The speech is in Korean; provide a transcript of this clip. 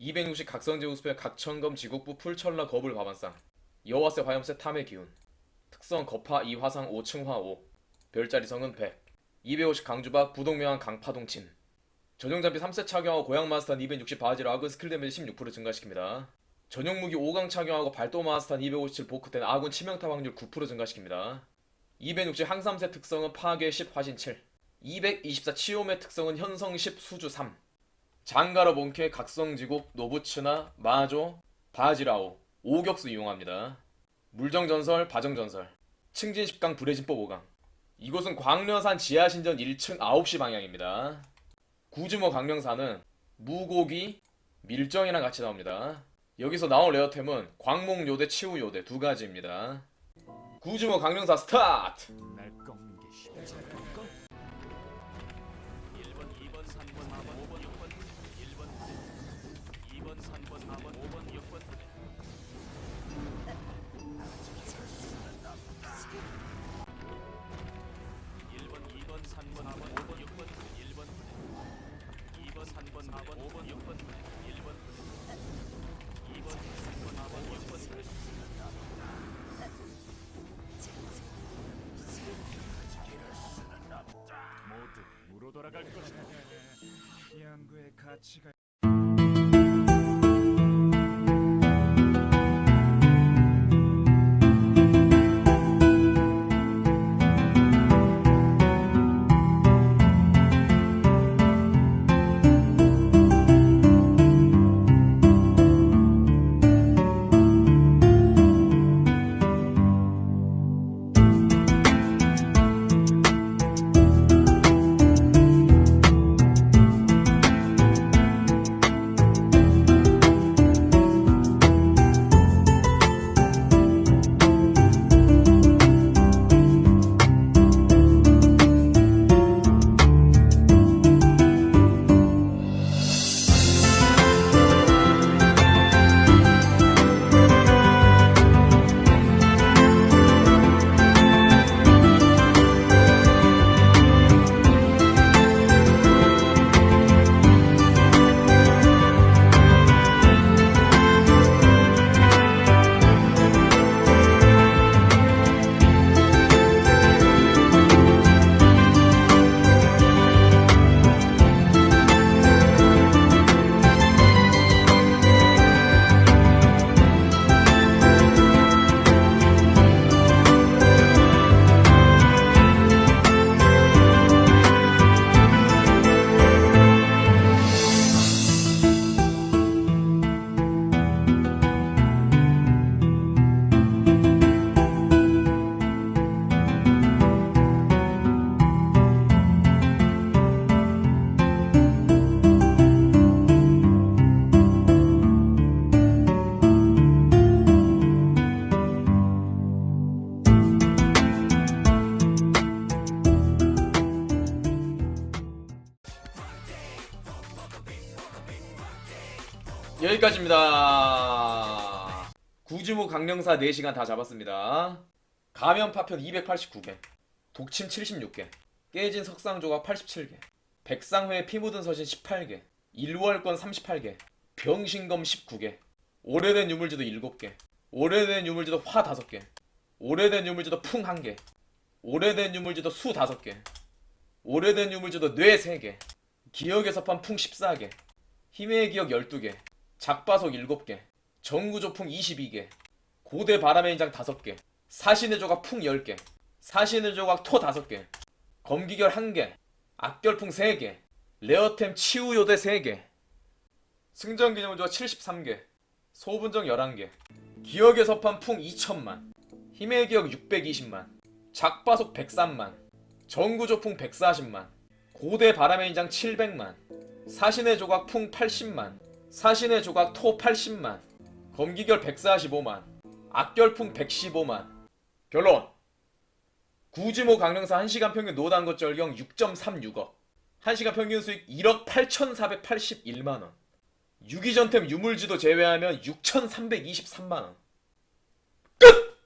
260 각성제 우스페 각천검 지국부 풀철라 거불 바반상 여와세 화염세 탐의 기운. 특성 거파 2화상 5층화 5 별자리성은 100 250 강주박 부동명한 강파동친. 전용 장비 3세 착용하고 고양 마스터 260 바지로 아군 스킬 데미지 16% 증가시킵니다. 전용 무기 5강 착용하고 발도 마스터 257 보크된 아군 치명타 확률 9% 증가시킵니다. 260 항삼세 특성은 파괴 10 화신 7 224 치오메 특성은 현성 10 수주 3 장가라 본캐 각성지국 노부츠나 마조 바지라오 오격수 이용합니다. 물정전설 바정전설 층진 10강 불의진법 5강 이곳은 광려산 지하신전 1층 9시 방향입니다. 구주모 강령사는 무고기 밀정이랑 같이 나옵니다. 여기서 나온 레어템은 광목요대 치우요대 두 가지입니다. 구주모 강령사 스타트! 날 꺾는 게 쉽지 않을까? 1번, 2번, 3번, 4번, 5번, 6번, 1번, 2번, 3번, 4번, 5번, 6번, 1번, 2번, 3번, 4번, 5번, 6번, 1번, 2번, 3번, 4번, 6번. 모두 무로 돌아갈 것이다. 양구의 가치가 여기까지입니다. 구주모 강령사 4시간 다 잡았습니다. 가면 파편 289개, 독침 76개, 깨진 석상 조각 87개, 백상회 피 묻은 서신 18개, 일월권 38개, 병신검 19개, 오래된 유물지도 7개, 오래된 유물지도 화 5개, 오래된 유물지도 풍 1개, 오래된 유물지도 수 5개, 오래된 유물지도 뇌 3개, 기억의 서판 풍 14개, 힘의 기억 12개, 작바석 7개, 정구조풍 22개, 고대 바람의 인장 5개, 사신의 조각 풍 10개, 사신의 조각 토 5개, 검기결 1개, 악결풍 3개, 레어템 치우요대 3개, 승전기념 조각 73개, 소분정 11개, 기억의 서판 풍 2천만, 힘의 기억 620만, 작바속 103만, 정구조풍 140만, 고대 바람의 인장 700만, 사신의 조각 풍 80만, 사신의 조각 토 80만, 검기결 145만, 악결풍 115만. 결론. 구지모 강령사 1시간 평균 노단거 절경 6.36억. 1시간 평균 수익 1억 8,481만 원. 유기전템 유물지도 제외하면 6,323만 원. 끝!